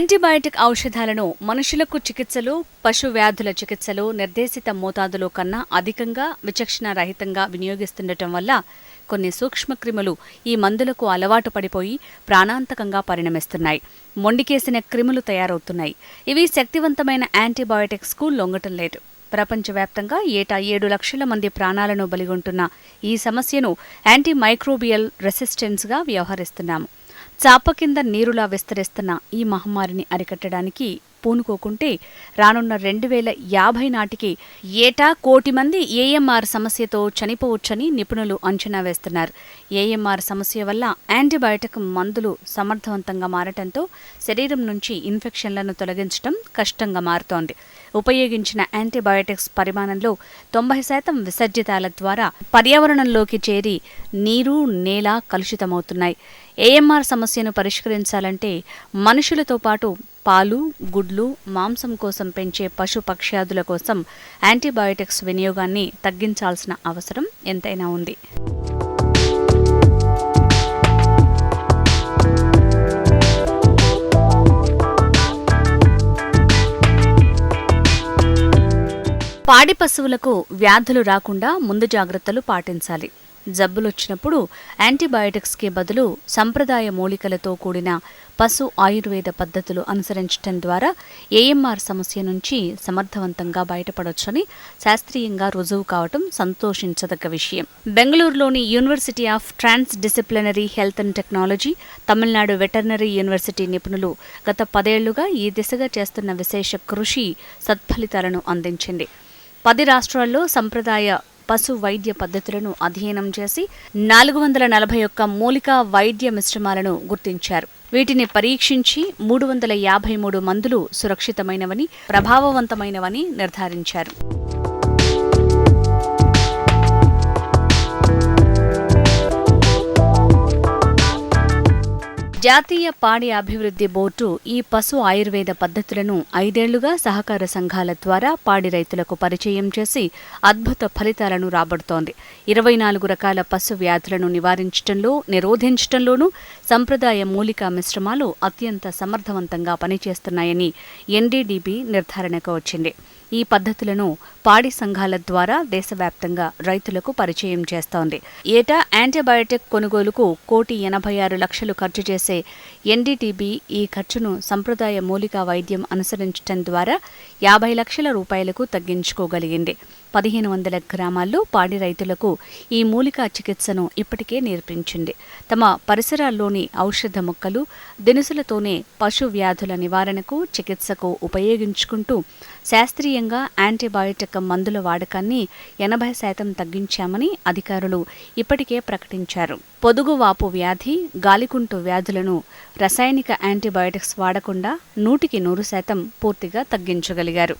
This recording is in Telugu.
యాంటీబయాటిక్ ఔషధాలను మనుషులకు చికిత్సలు పశు వ్యాధుల చికిత్సలు నిర్దేశిత మోతాదులో కన్నా అధికంగా విచక్షణ రహితంగా వినియోగిస్తుండటం వల్ల కొన్ని సూక్ష్మక్రిములు ఈ మందులకు అలవాటు పడిపోయి ప్రాణాంతకంగా పరిణమిస్తున్నాయి. మొండికేసిన క్రిములు తయారవుతున్నాయి. ఇవి శక్తివంతమైన యాంటీబయాటిక్స్కు లొంగటం లేదు. ప్రపంచవ్యాప్తంగా ఏటా ఏడు లక్షల మంది ప్రాణాలను బలిగొంటున్న ఈ సమస్యను యాంటీ మైక్రోబియల్ రెసిస్టెన్స్గా వ్యవహరిస్తున్నాము. చాప కింద నీరులా విస్తరిస్తున్న ఈ మహమ్మారిని అరికట్టడానికి పూనుకోకుంటే రానున్న రెండు వేల యాభై నాటికి ఏటా కోటి మంది ఏఎంఆర్ సమస్యతో చనిపోవచ్చని నిపుణులు అంచనా వేస్తున్నారు. ఏఎంఆర్ సమస్య వల్ల యాంటీబయాటిక్ మందులు సమర్థవంతంగా మారటంతో శరీరం నుంచి ఇన్ఫెక్షన్లను తొలగించడం కష్టంగా మారుతోంది. ఉపయోగించిన యాంటీబయాటిక్స్ పరిమాణంలో తొంభై శాతం విసర్జితాల ద్వారా పర్యావరణంలోకి చేరి నీరు నేల కలుషితమవుతున్నాయి. ఏఎంఆర్ సమస్యను పరిష్కరించాలంటే మనుషులతో పాటు పాలు గుడ్లు మాంసం కోసం పెంచే పశు పక్ష్యాదుల కోసం యాంటీబయాటిక్స్ వినియోగాన్ని తగ్గించాల్సిన అవసరం ఎంతైనా ఉంది. పాడి పశువులకు వ్యాధులు రాకుండా ముందు జాగ్రత్తలు పాటించాలి. జబ్బులొచ్చినప్పుడు యాంటీబయాటిక్స్కి బదులు సంప్రదాయ మూలికలతో కూడిన పశు ఆయుర్వేద పద్ధతులు అనుసరించడం ద్వారా ఏఎంఆర్ సమస్య నుంచి సమర్థవంతంగా బయటపడొచ్చని శాస్త్రీయంగా రుజువు కావటం సంతోషించదగ్గ విషయం. బెంగళూరులోని university of transdisciplinary health and technology Tamil Nadu veterinary university నిపుణులు గత పదేళ్ళుగా ఈ దిశగా చేస్తున్న విశేష కృషి సత్ఫలితాలను అందించింది. పది రాష్ట్రాల్లో సంప్రదాయ పశు వైద్య పద్ధతులను అధ్యయనం చేసి నాలుగు వందల నలభై ఒక్క మూలికా వైద్య మిశ్రమాలను గుర్తించారు. వీటిని పరీక్షించి మూడు వందల యాభై మూడు మందులు సురక్షితమైనవని ప్రభావవంతమైనవని నిర్ధారించారు. జాతీయ పాడి అభివృద్ధి బోర్డు ఈ పశు ఆయుర్వేద పద్ధతులను ఐదేళ్ళుగా సహకార సంఘాల ద్వారా పాడి రైతులకు పరిచయం చేసి అద్భుత ఫలితాలను రాబడుతోంది. ఇరవై నాలుగు రకాల పశు వ్యాధులను నివారించడంలో నిరోధించడంలోనూ సంప్రదాయ మూలికా మిశ్రమాలు అత్యంత సమర్థవంతంగా పనిచేస్తున్నాయని ఎన్డీడీబీ నిర్ధారణకు వచ్చింది. ఈ పద్ధతులను పాడి సంఘాల ద్వారా దేశవ్యాప్తంగా రైతులకు పరిచయం చేస్తోంది. ఏటా యాంటీబయాటిక్ కొనుగోలుకు కోటి ఎనభై ఆరు లక్షలు ఖర్చు చేసే ఎన్డీటీబీ ఈ ఖర్చును సంప్రదాయ మూలికా వైద్యం అనుసరించడం ద్వారా యాభై లక్షల రూపాయలకు తగ్గించుకోగలిగింది. పదిహేను వందల గ్రామాల్లో పాడి రైతులకు ఈ మూలికా చికిత్సను ఇప్పటికే నేర్పించింది. తమ పరిసరాల్లోని ఔషధ మొక్కలు దినుసులతోనే పశు వ్యాధుల నివారణకు చికిత్సకు ఉపయోగించుకుంటూ శాస్త్రీయంగా యాంటీబయాటిక్ మందుల వాడకాన్ని ఎనభై శాతం తగ్గించామని అధికారులు ఇప్పటికే ప్రకటించారు. పొదుగువాపు వ్యాధి గాలికుంటు వ్యాధులను రసాయనిక యాంటీబయోటిక్స్ వాడకుండా నూటికి నూరు శాతం పూర్తిగా తగ్గించగలిగారు.